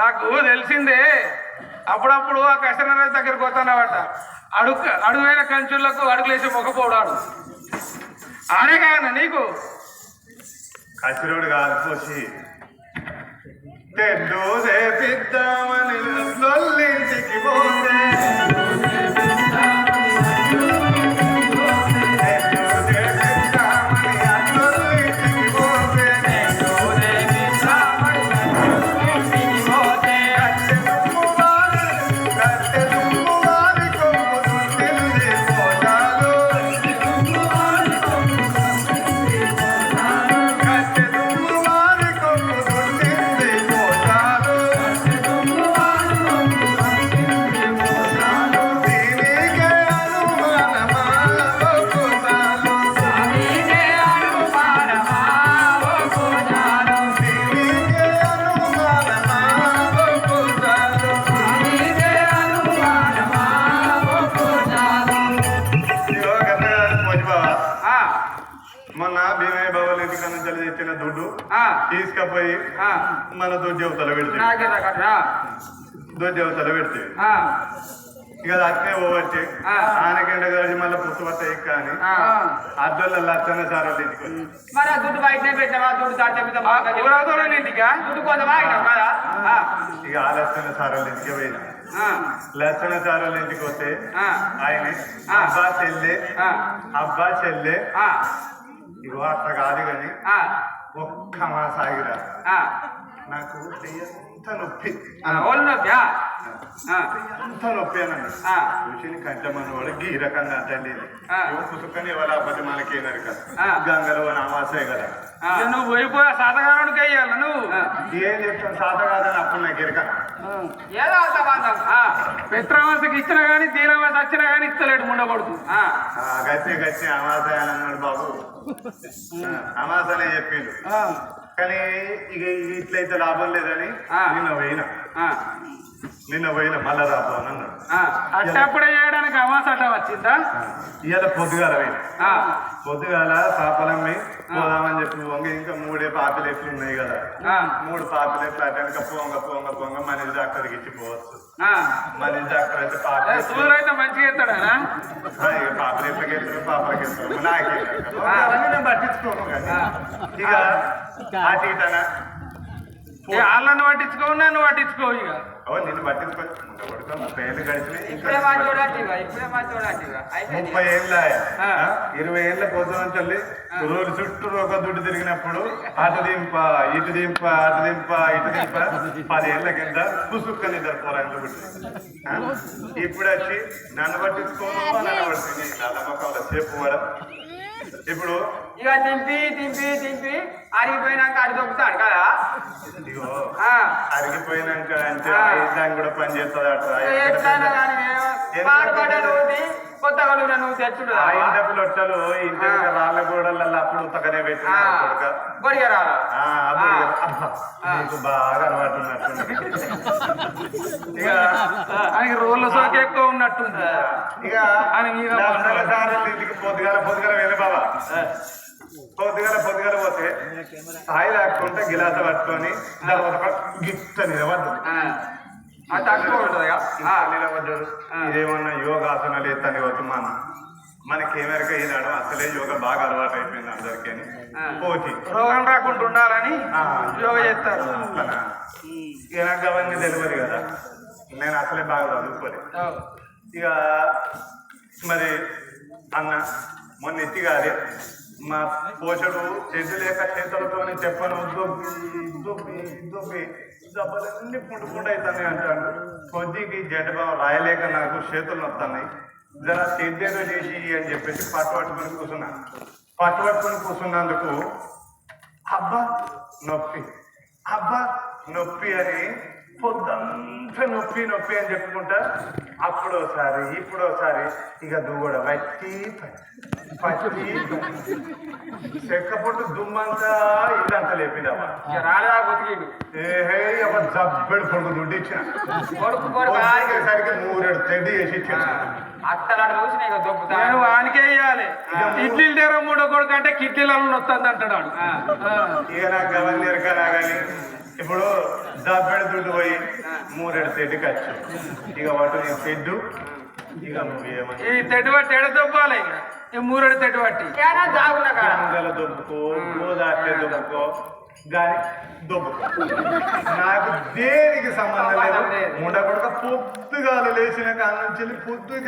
నాకు తెలిసిందే. అప్పుడప్పుడు ఆ కృష్ణరాజు దగ్గరికి పోతానవట అడుగు అడుగైన కంచులకు అడుగులేసి మొక్కపోడాడు ఆడే కాదన్న నీకు? కసిరోడు కాదు పోసి తెడ్డు చేపిద్దామని పోతే భీమయ్య బాబుల ఇంటికి నుంచి తెచ్చిన దుడ్డు తీసుకపోయి మన దొడ్డి అవతల పెడితే. దొడ్డి అవతల పెడితే. ఇక అట్నే పోవచ్చి. ఆనకెండ కలిసి మళ్ళీ పుట్టుబట్ట ఎక్క అని. ఆ. అద్దొల్ల లచ్చన్న సార్ వాళ్ళ ఇంటికి మరి ఆ దుడ్డు బయటనే పెట్టావా? దుడ్డు దాటి ఇంటికా. దుడ్డు కోసం ఆగినాం కదా? ఆ, ఇక ఆ లచ్చన్న సార్ వాళ్ళ ఇంటికి పోయినా. ఆ, లచ్చన్న సార్ వాళ్ళ ఇంటికి వస్తే ఆయన. అబ్బా చెల్లె అబ్బా చెల్లె ఇగో అట్లా కాదు కానీ ఒక్క మా సాగిరా. నాకు ఎంత వాడు అంటండి ఆ. పుసుకని అప్పటి మనకి ఏనారు కదా ఆ. గంగలో నామాసే కదా నువ్వు పోయిపోయా సాతగారానికి అయ్యాల నువ్వు ఏం చెప్తాను సాత కాదని అప్పుడు నాకు ఎరక ఏదో ఇచ్చినా గానీ దీనవాస వచ్చినా గానీ ఇస్తలేడు ముండబడుతు ఆ, గచ్చి గచ్చి అమాసే అని అన్నాడు బాబు ఆ, అమాసనే చెప్పిండు ఆ, కానీ ఇక ఇట్లయితే లాభం లేదని. నిన్న పోయినా. నిన్న పోయినా మళ్ళా రాబో అని అన్నాడు. అట్టప్పుడే చేయడానికి అమాసట వచ్చిందా? ఇవాళ పొద్దుగాల పోయినా. పొద్దుగాల పాపలమ్మి పోదామని చెప్పి వంగ ఇంకా మూడే పాపలెట్లు ఉన్నాయి కదా. మూడు పాపలెట్లు అటెనక పోంగ పోంగ పోంగ మన డాక్టర్కి ఇచ్చిపోవచ్చు ఆ. మన డాక్టర్ అయితే ఏ, పాప సూదులు అయితే మంచిగా ఎత్తాడా పాపలెట్లకి ఎత్తారు పాపలకి ఎత్తారు. నాకే. పట్టించుకోను కానీ ఇక వాళ్ళని పట్టించుకోవు నన్ను పట్టించుకోవు ఇక. ఓ నిన్ను పట్టించుకొని పడుకో ముప్పై ఏళ్ళు గడిచినాయి. ముప్పై ఏళ్ళ. ఇరవై ఏళ్ళ పొద్దున చల్లి రోజు చుట్టూ ఒక దుడ్డు తిరిగినప్పుడు అటు దింప ఇటు దింప అటు దింప ఇటు దింప. పది ఏళ్ళ కింద పుసుక్కని ఇద్దరు పోరాళ్ళు ఇప్పుడు వచ్చి నన్ను పట్టించుకోను నన్ను పడుతుంది నల్లమ్మకంలో సేపు కూడా ఇప్పుడు ఇక దింపి దింపి దింపి. అరిగిపోయినాక అడి దొక్కుతాడు కదా? ఇదిగో అరిగిపోయినాక అంటే ఆ. దాన్ని కూడా పని చేస్తుంది అట్లా. కొత్తగా నువ్వు తెచ్చుడు ఆ ఇంటపు లొట్టలు ఇంటి ఆ. రాళ్ళ గోడలలో అప్పుడు పెట్టిన కొడుక. గొడిగ బాగా అలవాటు ఇక ఆయనకి రోళ్ళ సోకి ఎక్కువ ఉన్నట్టుంది. ఇక మీద సార్లు ఇంటికి పొద్దుగాల పొద్దుగాల వెళ్ళి బాబా పొద్దుగాల పొద్దుగాల పోతే సాయి లేకుంటే గిలాస పట్టుకొని గిట్ట నిలబడ్డు అది తక్కువ ఉంటుంది నిలబడ్డాడు. ఇదేమన్నా యోగాసనాలు ఎత్తని పోతు మన మనకేమెరక ఈనాడు అసలే యోగా బాగా అలవాటు అయిపోయింది అందరికీ అని. పోటీ రోగం రాకుండా ఉండాలని ఆ, యోగ చేస్తారు? ఇక నాకు అవన్నీ తెలియదు కదా. నేను అసలే బాగా చదువుకోలేదు. ఇక మరి అన్న మొన్న ఎత్తి కాదే మా పోషడు చెడ్డు లేక చేతులతోనే చెప్పను దొబ్బి దొబ్బి దొబ్బి దెబ్బలన్నీ పుండు పుండు అవుతాయి అంటాడు. కొద్దికి జడబాబు రాయలేక నాకు చేతులు నొస్తున్నాయి జర సేద్యంగా చేసి అని చెప్పేసి పట్టు పట్టుకొని కూర్చున్నా. పట్టు పట్టుకొని కూర్చున్నందుకు అబ్బా నొప్పి. అబ్బా నొప్పి అని పొద్దంతా నొప్పి నొప్పి అని చెప్పుకుంటా అప్పుడు ఒకసారి ఇప్పుడు ఒకసారి ఇక దూగడ పట్టి పట్టి చెక్క పొట్టు దుమ్మంతా ఇల్లంతా లేపిందమ్మా. ఏహే అవ్వ జబ్బెడు కొడుకు దుడ్డు ఇచ్చిన. సరికి మూరేడు తెడ్డి చేసి ఇచ్చిన. అత్తలాంటి చూసి నీకు నేను వానికే ఇవ్వాలి ఇడ్లీలు తీర మూడో కొడుకు అంటే కిడ్లీలలో వస్తుంది అంటాడు. ఇక నాకు అవన్నీ ఎరకనా కానీ ఇప్పుడు దబ్బెడు దుడ్డు పోయి మూరెడు తెడ్డుకి వచ్చు ఇక వాటి నీ తెడ్డు ఇక నువ్వు ఏమని ఈ తెట్టుబట్టి ఎడ దొబ్బాలి ఈ మూరడు జాగున్నా కాడ? గంగల దొబ్బుకో దొబ్బుకో గాని దొబ్బుకో. నాకు దేనికి సంబంధం లేదు? ఉండకూడక పొద్దుగాలు లేచిన కాలం నుంచి పొద్దుగా